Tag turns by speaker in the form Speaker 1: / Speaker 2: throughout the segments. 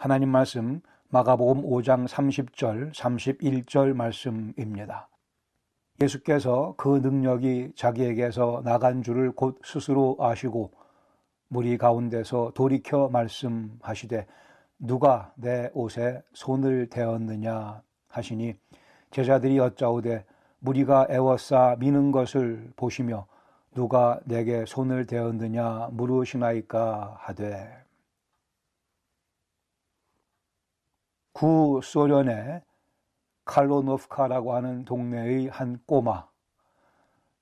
Speaker 1: 하나님 말씀 마가복음 5장 30절, 31절 말씀입니다. 예수께서 그 능력이 자기에게서 나간 줄을 곧 스스로 아시고 무리 가운데서 돌이켜 말씀하시되 누가 내 옷에 손을 대었느냐 하시니 제자들이 여짜오되 무리가 애워싸 미는 것을 보시며 누가 내게 손을 대었느냐 물으시나이까 하되 구소련의 칼로노프카라고 하는 동네의 한 꼬마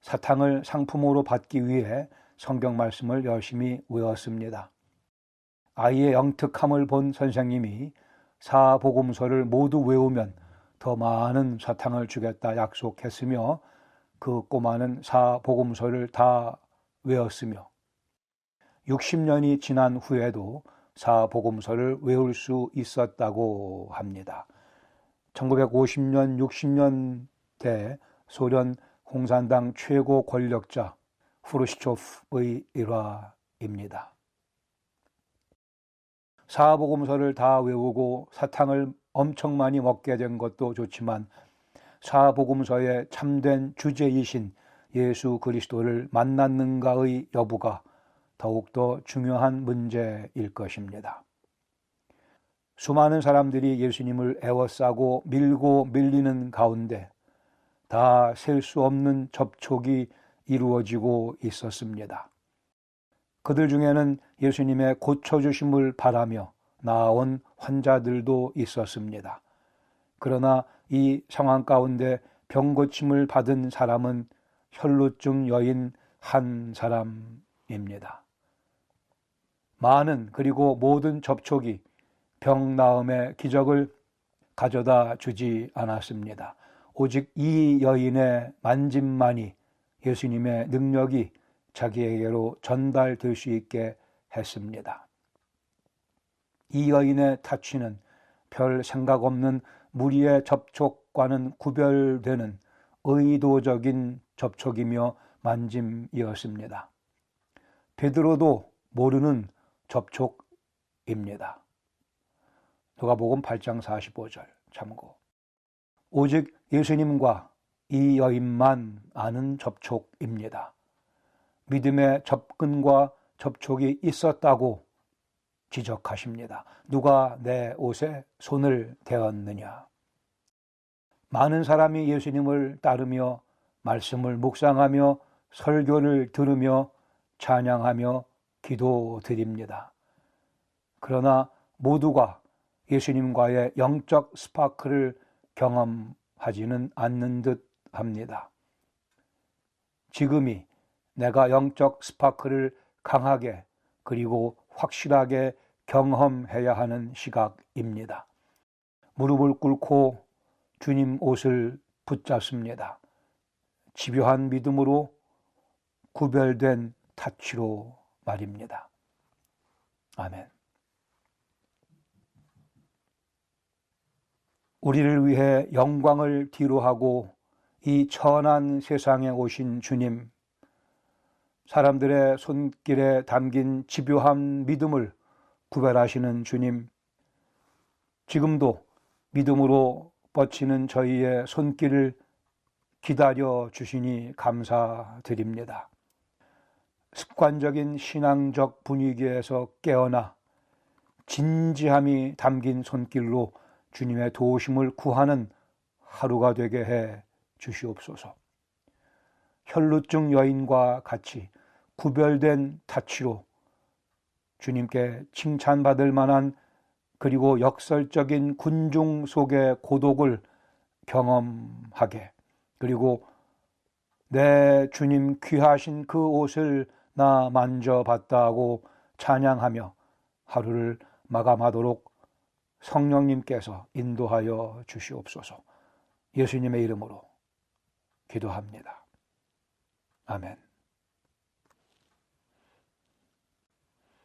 Speaker 1: 사탕을 상품으로 받기 위해 성경 말씀을 열심히 외웠습니다. 아이의 영특함을 본 선생님이 사복음서를 모두 외우면 더 많은 사탕을 주겠다 약속했으며 그 꼬마는 사복음서를 다 외웠으며 60년이 지난 후에도 사복음서를 외울 수 있었다고 합니다. 1950년, 60년대 소련 공산당 최고 권력자 후르시초프의 일화입니다. 사복음서를 다 외우고 사탕을 엄청 많이 먹게 된 것도 좋지만 사복음서의 참된 주제이신 예수 그리스도를 만났는가의 여부가 더욱더 중요한 문제일 것입니다. 수많은 사람들이 예수님을 애워싸고 밀고 밀리는 가운데 다 셀 수 없는 접촉이 이루어지고 있었습니다. 그들 중에는 예수님의 고쳐주심을 바라며 나온 환자들도 있었습니다. 그러나 이 상황 가운데 병 고침을 받은 사람은 혈루증 여인 한 사람입니다. 많은 그리고 모든 접촉이 병 나음의 기적을 가져다 주지 않았습니다. 오직 이 여인의 만짐만이 예수님의 능력이 자기에게로 전달될 수 있게 했습니다. 이 여인의 타치는 별 생각 없는 무리의 접촉과는 구별되는 의도적인 접촉이며 만짐이었습니다. 베드로도 모르는 접촉입니다. 누가복음 8장 45절 참고. 오직 예수님과 이 여인만 아는 접촉입니다. 믿음의 접근과 접촉이 있었다고 지적하십니다. 누가 내 옷에 손을 대었느냐? 많은 사람이 예수님을 따르며 말씀을 묵상하며 설교를 들으며 찬양하며 기도드립니다. 그러나 모두가 예수님과의 영적 스파크를 경험하지는 않는 듯 합니다. 지금이 내가 영적 스파크를 강하게 그리고 확실하게 경험해야 하는 시각입니다. 무릎을 꿇고 주님 옷을 붙잡습니다. 집요한 믿음으로 구별된 타치로 말입니다. 아멘. 우리를 위해 영광을 뒤로하고 이 천한 세상에 오신 주님, 사람들의 손길에 담긴 집요한 믿음을 구별하시는 주님, 지금도 믿음으로 뻗치는 저희의 손길을 기다려 주시니 감사드립니다. 습관적인 신앙적 분위기에서 깨어나 진지함이 담긴 손길로 주님의 도우심을 구하는 하루가 되게 해 주시옵소서. 혈루증 여인과 같이 구별된 타치로 주님께 칭찬받을 만한 그리고 역설적인 군중 속의 고독을 경험하게 그리고 내 주님 귀하신 그 옷을 나 만져봤다고 찬양하며 하루를 마감하도록 성령님께서 인도하여 주시옵소서 예수님의 이름으로 기도합니다. 아멘.